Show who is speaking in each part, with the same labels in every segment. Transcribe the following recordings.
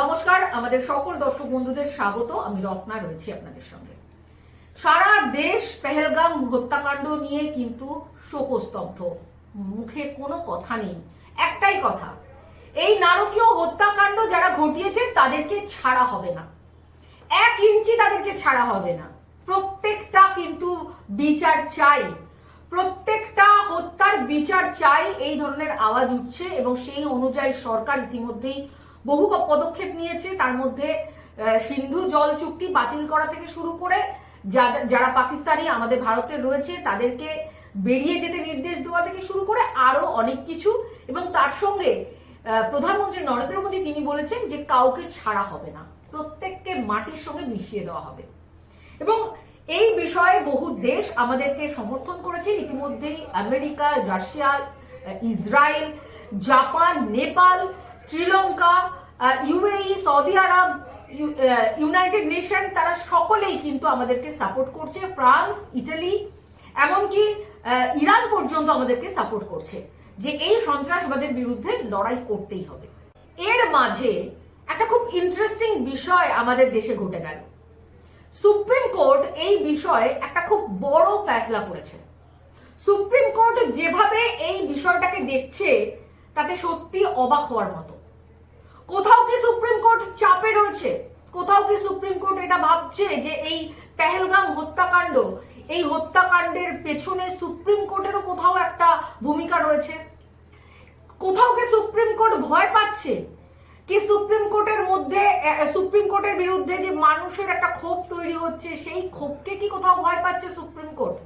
Speaker 1: নমস্কার, আমাদের সকল দর্শক বন্ধুদের স্বাগত। আমি রত্না রয়েছি আপনাদের সঙ্গে। সারা দেশ পেহেলগাম হত্যাকাণ্ড নিয়ে কিন্তু শোকস্তব্ধ। মুখে কোনো কথা নেই, একটাই কথা। এই নারকীয় হত্যাকাণ্ড যারা ঘটিয়েছে, তাদেরকে ছাড়া হবে না। এক ইঞ্চি তাদেরকে ছাড়া হবে না। প্রত্যেকটা কিন্তু বিচার চাই। প্রত্যেকটা হত্যার বিচার চাই, এই ধরনের আওয়াজ উঠছে এবং সেই অনুযায়ী সরকার ইতিমধ্যেই বহু পদক্ষেপ নিয়েছে। তার মধ্যে সিন্ধু জল চুক্তি বাতিল করা থেকে শুরু করে যারা পাকিস্তানি আমাদের ভারতের রয়েছে, তাদেরকে বেরিয়ে যেতে নির্দেশ দেওয়া থেকে শুরু করে আরও অনেক কিছু। এবং তার সঙ্গে প্রধানমন্ত্রী নরেন্দ্র মোদী তিনি বলেছেন যে কাউকে ছাড়া হবে না। প্রত্যেককে মাটির সঙ্গে মিশিয়ে দেওয়া হবে। এবং এই বিষয়ে বহু দেশ আমাদেরকে সমর্থন করেছে। ইতিমধ্যেই America, Russia Israel, Japan, Nepal Sri Lanka UAE Saudi Arab United Nation তারা সকলেই কিন্তু আমাদেরকে সাপোর্ট করছে, ফ্রান্স, ইটালি, এমনকি ইরান পর্যন্ত আমাদেরকে সাপোর্ট করছে যে এই সন্ত্রাসবাদের বিরুদ্ধে লড়াই করতেই হবে। এর মাঝে একটা খুব ইন্টারেস্টিং বিষয় আমাদের দেশে ঘটে গেল। সুপ্রিম কোর্ট এই বিষয়ে একটা খুব বড় ফ্যাসলা করেছে। সুপ্রিম কোর্ট যেভাবে এই বিষয়টাকে দেখছে, তাতে সত্যি অবাক হওয়ার মতো। কোথাও কি সুপ্রিম কোর্ট চাপে রয়েছে? কোথাও কি সুপ্রিম কোর্ট এটা ভাবছে যে এই পেহেলগাম হত্যাকাণ্ড, এই হত্যাকাণ্ডের পেছনে সুপ্রিম কোর্টেরও কোথাও একটা ভূমিকা রয়েছে? কোথাও কি সুপ্রিম কোর্ট ভয় পাচ্ছে? কি সুপ্রিম কোর্টের মধ্যে সুপ্রিম কোর্টের বিরুদ্ধে যে মানুষের একটা ক্ষোভ তৈরি হচ্ছে, সেই ক্ষোভকে কি কোথাও ভয় পাচ্ছে সুপ্রিম কোর্ট?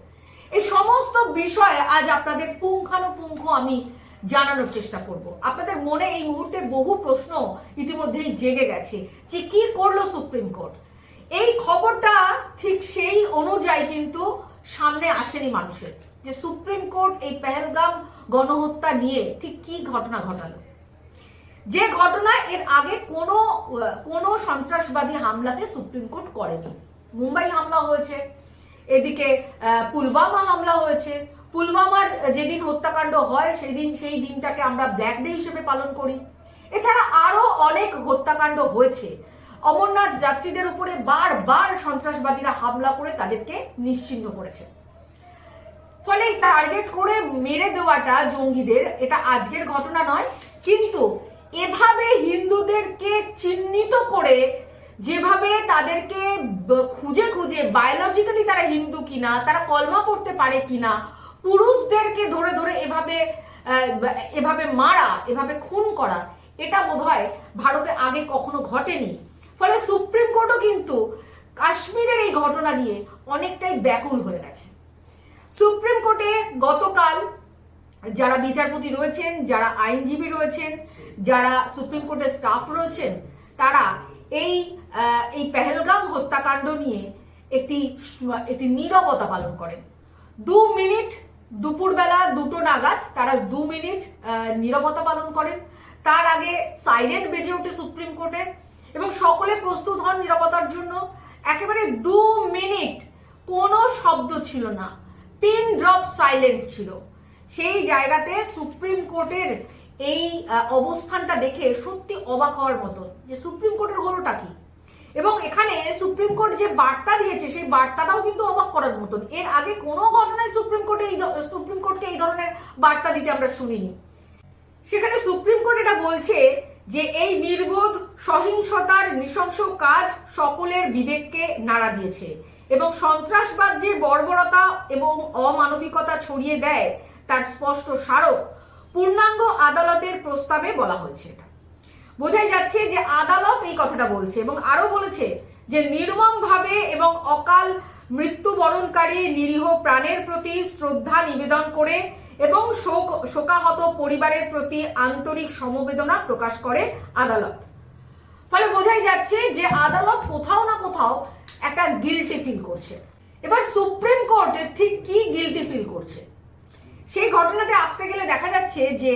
Speaker 1: এই সমস্ত বিষয়ে আজ আপনাদের পুঙ্খানুপুঙ্খ আমি জানানোর চেষ্টা করব। আপনাদের মনে এই মুহূর্তে বহু প্রশ্ন ইতিমধ্যেই জেগে গেছে যে কি করল সুপ্রিম কোর্ট? এই খবরটা ঠিক সেই অনুযায়ী কিন্তু সামনে আসেনি মানুষের যে সুপ্রিম কোর্ট এই পেহেলগাম গণহত্যা নিয়ে ঠিক কি ঘটনা ঘটালো। যে ঘটনা এর আগে কোনো কোনো সন্ত্রাসবাদী হামলাতে সুপ্রিম কোর্ট করেনি। মুম্বাই হামলা হয়েছে, এদিকে পুলওয়ামা হামলা হয়েছে পুলওয়ামার যেদিন হত্যাকাণ্ড হয়, সেদিন সেই দিনটাকে আমরা ব্ল্যাক ডে হিসেবে পালন করি। এছাড়া আরও অনেক হত্যাকাণ্ড হয়েছে। অমরনাথ যাত্রীদের উপরে বারবার সন্ত্রাসবাদীরা হামলা করে তাদেরকে নিশ্চিহ্ন করেছে। ফলে টার্গেট করে মেরে দেওয়াটা জঙ্গিদের, এটা আজকের ঘটনা নয়, কিন্তু এভাবে হিন্দুদেরকে চিহ্নিত করে, যেভাবে তাদেরকে খুঁজে খুঁজে বায়োলজিক্যালি তারা হিন্দু কিনা, তারা কলমা পড়তে পারে কিনা পুরুষদেরকে ধরে ধরে এভাবে এভাবে মারা, এভাবে খুন করা, এটা বোধ হয় ভারতে আগে কখনো ঘটেনি। ফলে সুপ্রিম কোর্টও কিন্তু কাশ্মীরের এই ঘটনা নিয়ে অনেকটাই ব্যাকুল হয়ে গেছে। সুপ্রিম কোর্টে গতকাল যারা বিচারপতি রয়েছেন, যারা আইনজীবী রয়েছেন, যারা সুপ্রিম কোর্টের স্টাফ রয়েছেন, তারা এই এই পেহেলগাম হত্যাকাণ্ড নিয়ে একটি একটি নীরবতা পালন করেন। দু মিনিট দুপুরবেলা দুটো নাগাদ তারা দু মিনিট নীরবতা পালন করেন। তার আগে সাইলেন্ট বেজে ওঠে সুপ্রিম কোর্টে এবং সকলে প্রস্তুত হন নীরবতার জন্য। একেবারে দু মিনিট কোনো শব্দ ছিল না। পিন ড্রপ সাইলেন্স ছিল। সেই জায়গাতে সুপ্রিম কোর্টের এই অবস্থানটা দেখে সত্যি অবাক হওয়ার মতন যে সুপ্রিম কোর্টের হলোটা কি? এবং এখানে সুপ্রিম কোর্ট যে বার্তা দিয়েছে, সেই বার্তাটাও কিন্তু অবাক করার মতন। এর আগে কোনো ঘটনায় সুপ্রিম কোর্টে এই সুপ্রিম কোর্টকে এই ধরনের বার্তা দিতে আমরা শুনিনি। সেখানে সুপ্রিম কোর্ট এটা বলছে যে, এই নির্বোধ, সহিংসতার নৃশংস কাজ সকলের বিবেককে নাড়া দিয়েছে এবং সন্ত্রাসবাদ যে বর্বরতা এবং অমানবিকতা ছড়িয়ে দেয়, তার স্পষ্ট স্মারক পূর্ণাঙ্গ আদালতের প্রস্তাবে বলা হয়েছে এটা। বোঝাই যাচ্ছে যে আদালত এই কথাটা বলছে এবং আরও বলেছে যে নির্মম ভাবে এবং অকাল মৃত্যুবরণকারী নিরীহ প্রাণের প্রতি শ্রদ্ধা নিবেদন করে এবং শোক, শোকাহত পরিবারের প্রতি আন্তরিক সমবেদনা প্রকাশ করে আদালত। ফলে বোঝাই যাচ্ছে যে আদালত কোথাও না কোথাও একটা গিলটি ফিল করছে। এবার সুপ্রিম কোর্ট ঠিক কি গিলটি ফিল করছে? সেই ঘটনাতে আসতে গেলে দেখা যাচ্ছে যে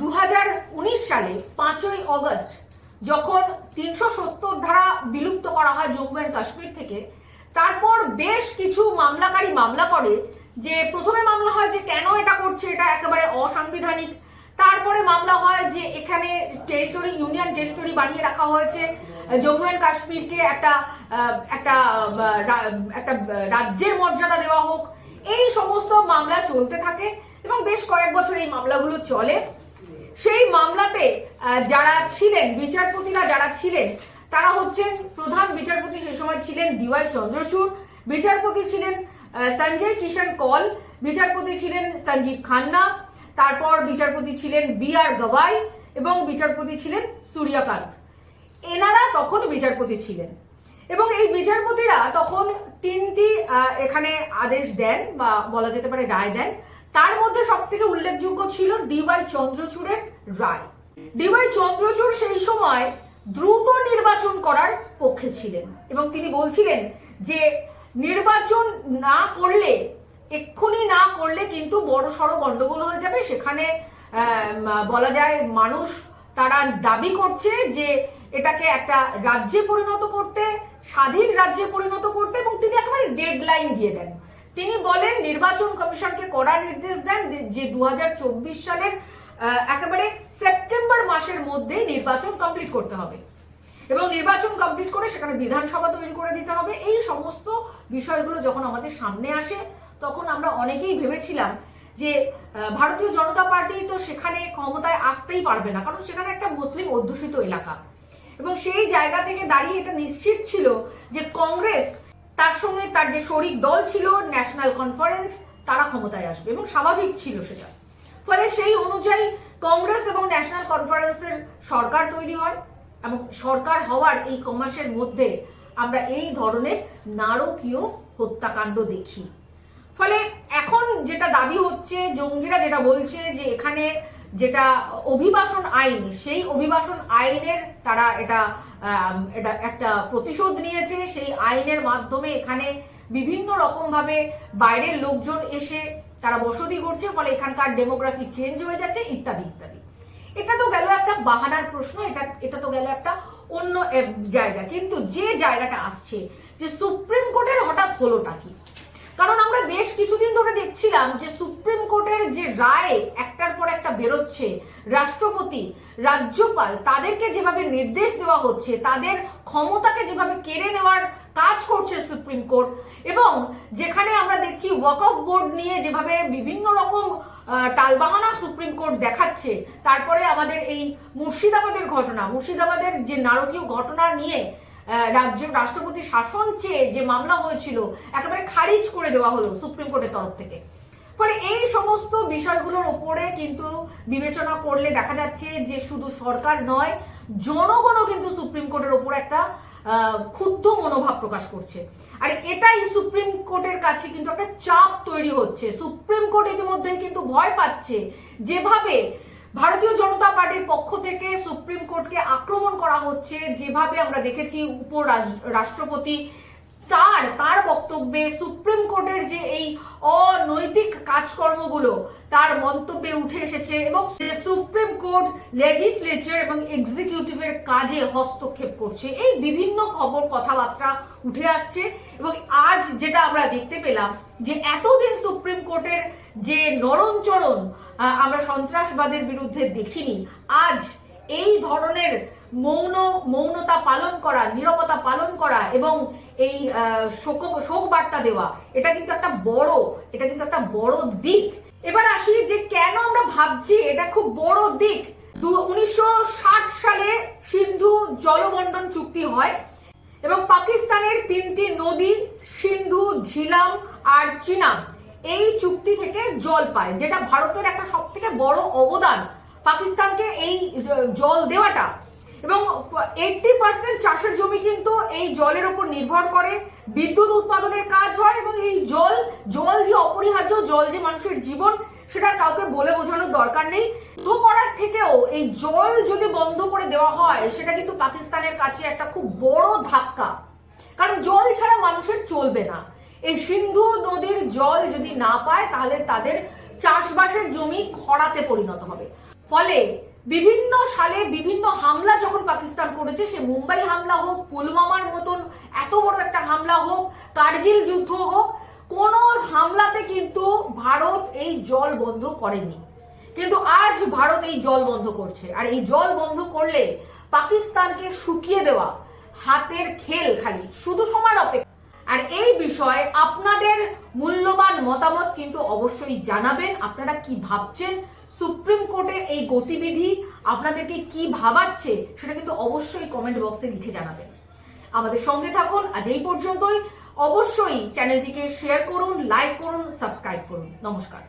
Speaker 1: দু হাজার উনিশ সালে পাঁচই অগস্ট যখন তিনশো সত্তর ধারা বিলুপ্ত করা হয় জম্মু অ্যান্ড কাশ্মীর থেকে, তারপর বেশ কিছু মামলাকারী মামলা করে যে প্রথমে মামলা হয় যে কেন এটা করছে, এটা একেবারে অসাংবিধানিক। তারপরে মামলা হয় যে এখানে টেরিটরি ইউনিয়ন টেরিটরি বানিয়ে রাখা হয়েছে। জম্মু অ্যান্ড কাশ্মীরকে একটা একটা একটা রাজ্যের মর্যাদা দেওয়া হোক। এই সমস্ত মামলা চলতে থাকে। এবং বেশ কয়েক বছর এই মামলাগুলো চলে। সেই মামলাতে যারা ছিলেন, বিচারপতিরা যারা ছিলেন, তারা হচ্ছেন প্রধান বিচারপতি সে সময় ছিলেন ডিওয়াই চন্দ্রচূড়, বিচারপতি ছিলেন সঞ্জয় কিষণ কল, বিচারপতি ছিলেন সঞ্জীব খান্না, তারপর বিচারপতি ছিলেন বি আর গবাই এবং বিচারপতি ছিলেন সূর্যকান্ত। এনারা তখন বিচারপতি ছিলেন এবং এই বিচারপতিরা তখন তিনটি এখানে আদেশ দেন বা বলা যেতে পারে রায় দেন। তার মধ্যে সব থেকে উল্লেখযোগ্য ছিল ডিওয়াই চন্দ্রচূড়ের রায়। ডিওয়াই চন্দ্রচূড় সেই সময় দ্রুত নির্বাচন করার পক্ষে ছিলেন এবং তিনি বলছিলেন যে, নির্বাচন না করলে, এক্ষুনি না করলে কিন্তু বড় সড়ো গন্ডগোল হয়ে যাবে। সেখানে বলা যায় মানুষ তারা দাবি করছে যে, এটাকে একটা রাজ্যে পরিণত করতে, স্বাধীন রাজ্যে পরিণত করতে এবং তিনি একেবারে ডেডলাইন দিয়ে দেন। তিনি বলেন, নির্বাচন কমিশনকে কড়া নির্দেশ দেন যে দু সালের একেবারে সেপ্টেম্বর মাসের মধ্যে নির্বাচন কমপ্লিট করতে হবে। এবং নির্বাচন কমপ্লিট করে সেখানে বিধানসভা তৈরি করে দিতে হবে। এই সমস্ত বিষয়গুলো যখন আমাদের সামনে আসে, তখন আমরা অনেকেই ভেবেছিলাম যে ভারতীয় জনতা পার্টি তো সেখানে ক্ষমতায় আসতেই পারবে না, কারণ সেখানে একটা মুসলিম অধ্যুষিত এলাকা। এবং সেই জায়গা থেকে দাঁড়িয়ে এটা নিশ্চিত ছিল যে কংগ্রেস তার সঙ্গে তার যে শরিক দল ছিল ন্যাশনাল কনফারেন্স তারা ক্ষমতায় আসবে এবং স্বাভাবিক ছিল সেটা। ফলে সেই অনুযায়ী কংগ্রেস এবং ন্যাশনাল কনফারেন্সের সরকার তৈরি হয় এবং সরকার হওয়ার এই কমাসের মধ্যে আমরা এই ধরনের নারকীয় হত্যাকাণ্ড দেখি। ফলে এখন যেটা দাবি হচ্ছে, জঙ্গিরা যেটা বলছে যে এখানে যেটা অভিবাসন আইন, সেই অভিবাসন আইনের তারা এটা এটা একটা প্রতিশোধ নিয়েছে। সেই আইনের মাধ্যমে এখানে বিভিন্ন রকম ভাবে বাইরের লোকজন এসে তারা বসতি করছে, ফলে এখানকার ডেমোগ্রাফি চেঞ্জ হয়ে যাচ্ছে, ইত্যাদি ইত্যাদি। এটা তো গেল একটা বাহানার প্রশ্ন, এটা এটা তো গেল একটা অন্য জায়গা। কিন্তু যে জায়গাটা আসছে, যে সুপ্রিম কোর্টের হঠাৎ হলোটা কি? কারণ আমরা বেশ কিছুদিন ধরে দেখছিলাম যে সুপ্রিম কোর্টের যে রায়, একটার পর একটা বেরোচ্ছে, রাষ্ট্রপতি, রাজ্যপাল তাদেরকে যেভাবে নির্দেশ দেওয়া হচ্ছে, তাদের ক্ষমতাকে যেভাবে কেড়ে নেওয়ার কাজ করছে সুপ্রিম কোর্ট, এবং যেখানে আমরা দেখছি ওয়াক অফ বোর্ড নিয়ে যেভাবে বিভিন্ন রকম টালবাহানা সুপ্রিম কোর্ট দেখাচ্ছে, তারপরে আমাদের এই মুর্শিদাবাদের ঘটনা, মুর্শিদাবাদের যে নারকীয় ঘটনা নিয়ে রাজ্য রাষ্ট্রপতি শাসন চেয়ে যে মামলা হয়েছিল, একেবারে খারিজ করে দেওয়া হলো সুপ্রিম কোর্টের তরফ থেকে। ফলে এই সমস্ত বিষয়গুলোর উপরে কিন্তু বিবেচনা করলে দেখা যাচ্ছে যে শুধু সরকার নয়, জনগণও কিন্তু সুপ্রিম কোর্টের ওপর একটা ক্ষুব্ধ মনোভাব প্রকাশ করছে। আর এটাই সুপ্রিম কোর্টের কাছে কিন্তু একটা চাপ তৈরি হচ্ছে। সুপ্রিম কোর্ট ইতিমধ্যে কিন্তু ভয় পাচ্ছে যেভাবে ভারতীয় জনতা পার্টির পক্ষ থেকে সুপ্রিম কোর্টকে আক্রমণ করা হচ্ছে। যেভাবে আমরা দেখেছি উপ রাষ্ট্রপতি তার তার বক্তব্যে সুপ্রিম কোর্টের যে এই অনৈতিক কাজকর্মগুলো, তার মন্তব্যে উঠে এসেছে এবং কোর্ট লেজিসলেচার এবং এক্সিকিউটিভের কাজে হস্তক্ষেপ করছে। এই বিভিন্ন খবর, কথাবার্তা উঠে আসছে এবং আজ যেটা আমরা দেখতে পেলাম যে এতদিন সুপ্রিম কোর্টের যে নরমচরণ আমরা সন্ত্রাসবাদের বিরুদ্ধে দেখিনি, আজ এই ধরনের মৌন, মৌনতা পালন করা, নীরবতা পালন করা এবং এই শোক শোক বার্তা দেওয়া, এটা কিন্তু একটা বড়, এটা কিন্তু একটা বড় দিক। এবার আসি যে কেন আমরা ভাবছি এটা খুব বড় দিক। উনিশশো ষাট সালে সিন্ধু জলবন্টন চুক্তি হয় এবং পাকিস্তানের তিনটি নদী, সিন্ধু, ঝিলাম আর চিনাম এই চুক্তি থেকে জল পায়, যেটা ভারতের একটা সব থেকে বড় অবদান। পাকিস্তানকে এই, জল দেওয়াটা এবং এইটটি পার্সেন্ট চাষের জমি কিন্তু এই জলের উপর নির্ভর করে। বিদ্যুৎ উৎপাদনের কাজ হয় এবং এই জল জল যে অপরিহার্য, জল যে মানুষের জীবন, সেটা কাউকে বলে বোঝানোর দরকার নেই। তো করার থেকেও এই জল যদি বন্ধ করে দেওয়া হয়, সেটা কিন্তু পাকিস্তানের কাছে একটা খুব বড় ধাক্কা। কারণ জল ছাড়া মানুষের চলবে না। এই সিন্ধু নদীর জল যদি না পায়, তাহলে তাদের চাষবাসের জমি খরাতে পরিণত হবে। ফলে বিভিন্ন সালে বিভিন্ন হামলা যখন পাকিস্তান করেছে, সে মুম্বাই হামলা হোক, পুলওয়ামার মতন এত বড় একটা হামলা হোক, কার্গিল যুদ্ধ হোক, কোন হামলাতে কিন্তু ভারত এই জল বন্ধ করেনি। কিন্তু আজ ভারত এই জল বন্ধ করছে। আর এই জল বন্ধ করলে পাকিস্তানকে শুকিয়ে দেওয়া হাতের খেল খালি। শুধু সময় অপেক্ষা আর এই বিষয়ে আপনাদের মূল্যবান মতামত কিন্তু অবশ্যই জানাবেন। আপনারা কি ভাবছেন? সুপ্রিম কোর্টের এই গতিবিধি আপনাদেরকে কি ভাবাচ্ছে সেটা কিন্তু অবশ্যই কমেন্ট বক্সে লিখে জানাবেন। আমাদের সঙ্গে থাকুন আজ এই পর্যন্তই। অবশ্যই চ্যানেলটিকে শেয়ার করুন লাইক করুন সাবস্ক্রাইব করুন। নমস্কার।